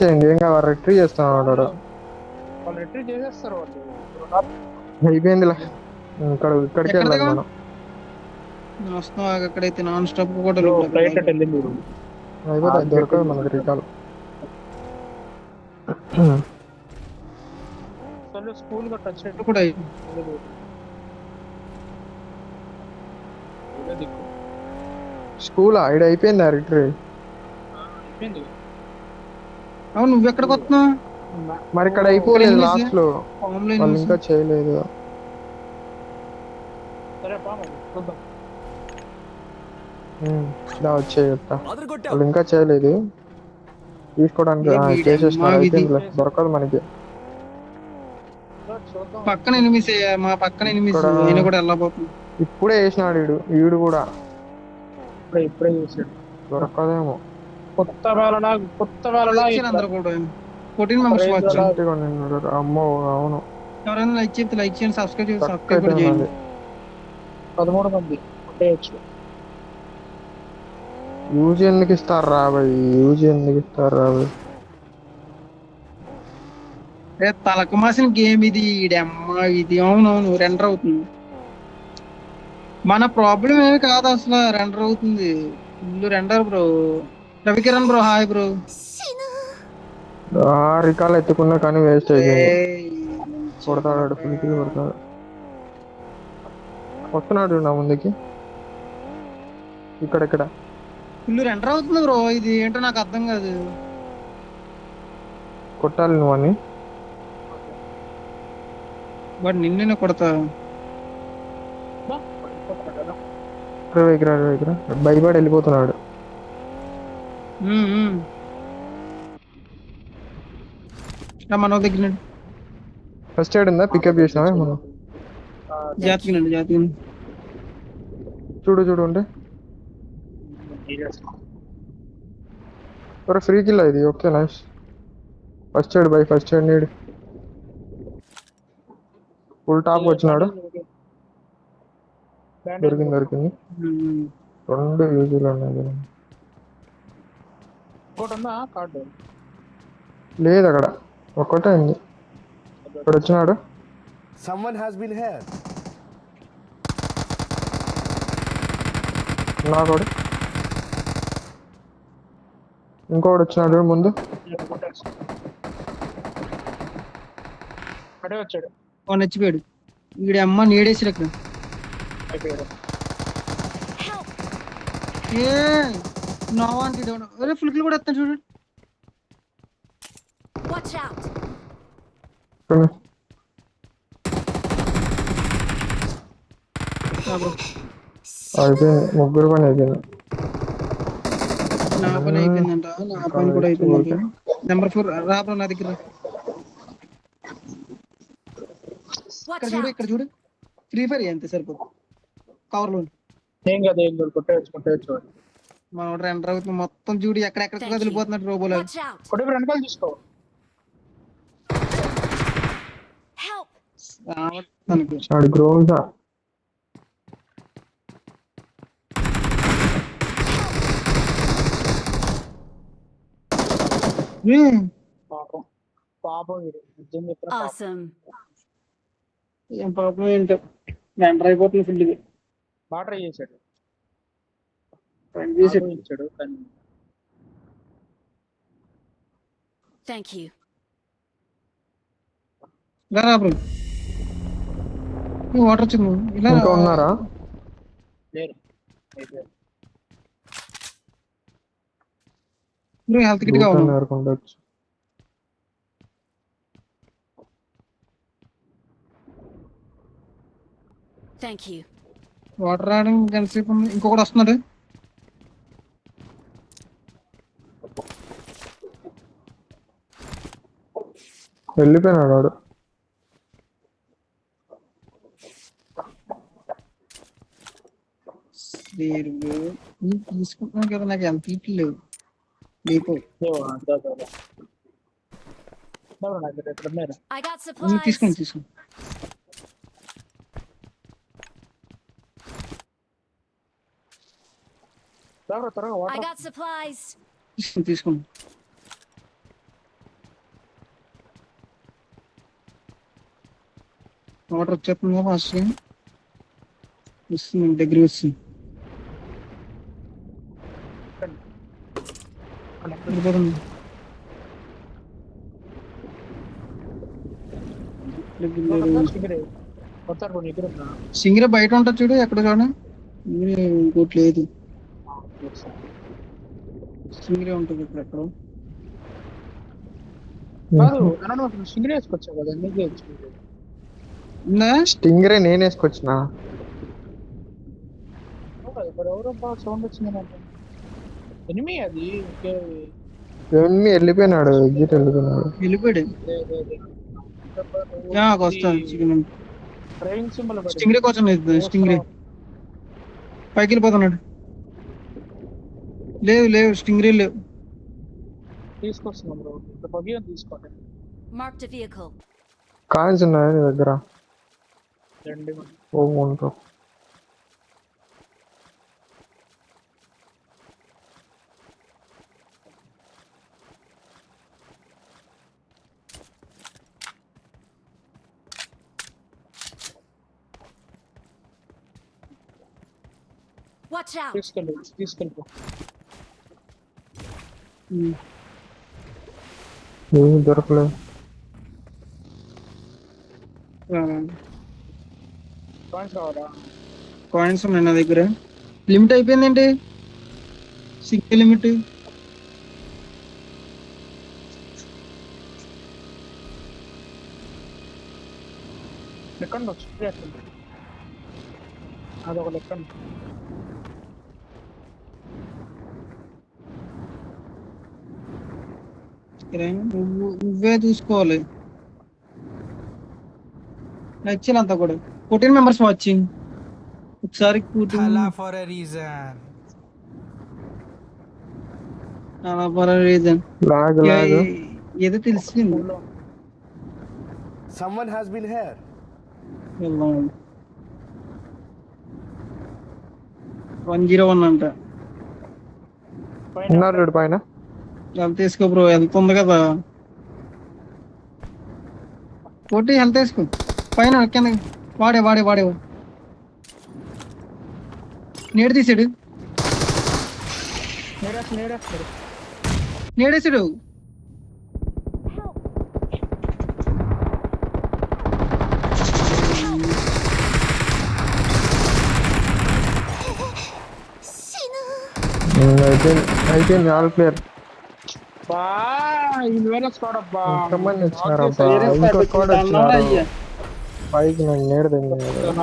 చేయండి ఏం కావాలి రిట్రీ చేస్తాను వాడు వాళ్ళు రిట్రీట్ చేసేస్తారు వాళ్ళు. అయిపోయిందిలే. ఇక్కడ ఇక్కడికి వెళ్ళాలి? మనం. అక్కడైతే నాన్ స్టాప్ కూడా ఫ్లైట్ అట్ వెళ్ళింది మీరు అయిపోతే దొరకదు మనకి రికాల్. అసలు స్కూల్ గట్ట కూడా ఐడి అయిపోయింది రిట్రీ అయిపోయింది. అవును నువ్వు ఎక్కడికి వస్తున్నావు? మరి ఇక్కడ అయిపోలేదు లాస్ట్లో. వాళ్ళు ఇంకా చేయలేదు. వాళ్ళు ఇంకా చేయలేదు. తీసుకోవడానికి. అయిపోయిందిలే దొరకదు మనకి. పక్కన ఎనిమిస్ మా పక్కన ఎనిమిస్ ఆయన కూడా వెళ్ళబోతుంది ఇప్పుడే వేసినాడు వీడు వీడు కూడా. ఇప్పుడే ఇప్పుడే చేసాడు దొరకదేమో. కొత్త వేళ కొత్త వచ్చారు అందరు కూడా. Fourteen members watch. అమ్మో అవును. ఎవరైనా లైక్ చేస్తే లైక్ చేయండి సబ్స్క్రైబ్ తక్కువ సబ్స్క్రైబ్ కూడా చేయండి. పదమూడు మంది ఉండేయచ్చు యూజ్ ఎందుకు ఇస్తారు రాబోయ్ యూజ్ ఎందుకు ఇస్తారు రాబోయ్ ఏ తలకు మాసిన గేమ్ ఇది ఈడమ్మ ఇది. అవునవును రెండర్ అవుతుంది. మన ప్రాబ్లం ఏమి కాదు అసలు రెండర్ అవుతుంది. ఇల్లు render bro Ravikiran bro hi bro. ఆ రికాల్ ఎత్తుకున్నా కానీ వేస్ట్ అయిపోయింది కొడతాడు ఫుల్ కొడతాడు. వస్తున్నాడు నా ముందుకి. ఇక్కడ ఇక్కడ. ఇల్లు రెండర్ అవుతుంది బ్రో ఇది ఏంటో నాకు అర్థం కాదు. కొట్టాలి నువ్వు అని బట్ నిన్నే కొడతా. భయపడి వెళ్ళిపోతున్నాడు. మన దగ్గర. ఫస్ట్ ఎయిడ్ ఉందా? పికప్ చేసినావా? మనం జాతికి నండి జాతికి నండి. చూడు చూడు ఉంటే ఒరే ఫ్రీ కిల్ ఇది. Okay nice first aid buy first aid need full top వచ్చినాడు? దొరికింది దొరికింది. రెండు యూజీలు ఉన్నాయి. ఇంకోటి ఉందా? కార్డు లేదు అక్కడ. ఒక్కటే ఉంది. ఇక్కడ వచ్చినాడు. Someone has been here. నాకోడు ఇంకోటి వచ్చినాడు ముందు. అడే వచ్చాడు. వాడు నచ్చిపోయాడు. ఈడ అమ్మ నీడేసి అరే ఫుల్ కిల్ కూడా వస్తాను చూడు. రా bro. అయిపోయింది ముగ్గురు పని అయిపోయింది నా పని అయిపోయిందంట నా పని కూడా అయిపోయిందంట నెంబర్ ఫోర్ రాబో నా దగ్గర రా. Watch ఇక్కడ చూడు out! ఇక్కడ చూడు ఫ్రీ ఫైర్ అంతే సరిపోదు కవర్లో ఏం కదా ఏం కదా కొట్టేయచ్చు కొట్టేయచ్చు మన ఎంటర్ అవుతుంది మొత్తం చూడు ఎక్కడెక్కడ Thank you. కదిలిపోతున్నాడు రోబోలో Watch out! కొట్టి వెనకాల తీసుకో Help! తనకు ఆడు గ్రోల్సా పాపం పాపం వీడు నిజం చెప్పిన పాపం. Awesome. ఏం ప్రాబ్లం ఏంటో ఎంటర్ అయిపోతుంది ఫుల్ బాగా ట్రై చేశాడు చేసి బాగా ఇచ్చాడు కానీ Thank you. రా బ్రో. వాటర్ వచ్చింది. ఇలా ఇంకా ఉన్నారా? లేరు. అయిపోయారు. బ్రో హెల్త్ కిట్ కావాలి నేర్కుండొచ్చు Thank you. వాటర్ రావడం ఎంతసేపు ఉంది. ఇంకొకటి వస్తున్నాడు. వెళ్ళిపోయినాడు వాడు. లేదు నీ తీసుకుంటున్నాను కదా నాకు ఎంత ఇట్లు లేవు. నీకు? దా, దా, దా. ఎవరు నాకు ఇక్కడ ఉన్నారు I got నువ్వు తీసుకోండి supplies. తీసుకోండి త్వరగా త్వరగా I వాటర్ got supplies. తీసుకోండి తీసుకోండి వాటర్ వచ్చేస్తుందా ఫాస్ట్ వస్తుంది దగ్గర వస్తుంది. వెళ్ళిపోతుంది. సింగరే బయట ఉంటుంది చూడు ఎక్కడ చూడ ఇంకోటి లేదు. సింగరే ఉంటుంది ఇక్కడ ఎక్కడ. కాదు అన్న వేసుకొచ్చావు కదా ఎందుకు స్టింగరే నేను వేసుకొచ్చిన. సౌండ్ నాకు. ఎనిమి అది వెళ్ళిపోయినాడు ఎగ్జిట్ వెళ్ళిపోయినాడు. వెళ్ళిపోయాడు. యా, వస్తాను చికెన్ డ్రైవింగ్ సింబల్ స్టింగరే కోసం స్టింగరే. పైకి వెళ్ళిపోతున్నాడు. లేవు లేవు స్టింగరే లేవు. తీసుకొస్తున్నాం బ్రో. బగ్గి తీసుకోండి. కాయిన్స్ ఉన్నాయి నీ దగ్గర? वो मून तो Watch out. Please kill him. Please kill him. Hmm. Hmm. Hmm. Hmm. Coins ఉన్నాయి నా దగ్గర. లిమిట్ అయిపోయిందేంటి? సింగిల్ లిమిట్ లెక్కండి వచ్చి అదొక లెక్కండి నువ్వు నువ్వే చూసుకోవాలి. నచ్చినంత కూడా. ఫోర్టీన్ మెంబర్స్ వాచింగ్ ఒకసారి Thala for a reason. చాలా పర రీజన్ లాగ్ లాగ్. ఏదో తెలిసింది. Someone has been here. One zero one అంట. ఉన్నారు పైన. హెల్త్ తీసుకో బ్రో హెల్త్ ఉంది కదా. కోటి హెల్త్ తీసుకో. పైన కింద వాడే వాడే వాడే నేడు తీసాడు నేరేస్తారు నేరేస్తారు నేడేసాడు ఉమ్, అయిపోయింది అయిపోయింది ఆల్ క్లియర్ బా ఇది వేరే స్క్వాడ్ అబ్బా ఎంతమంది వచ్చినారబ్బా ఇంకో స్క్వాడ్ వచ్చినారు పైకి నాకు నేడు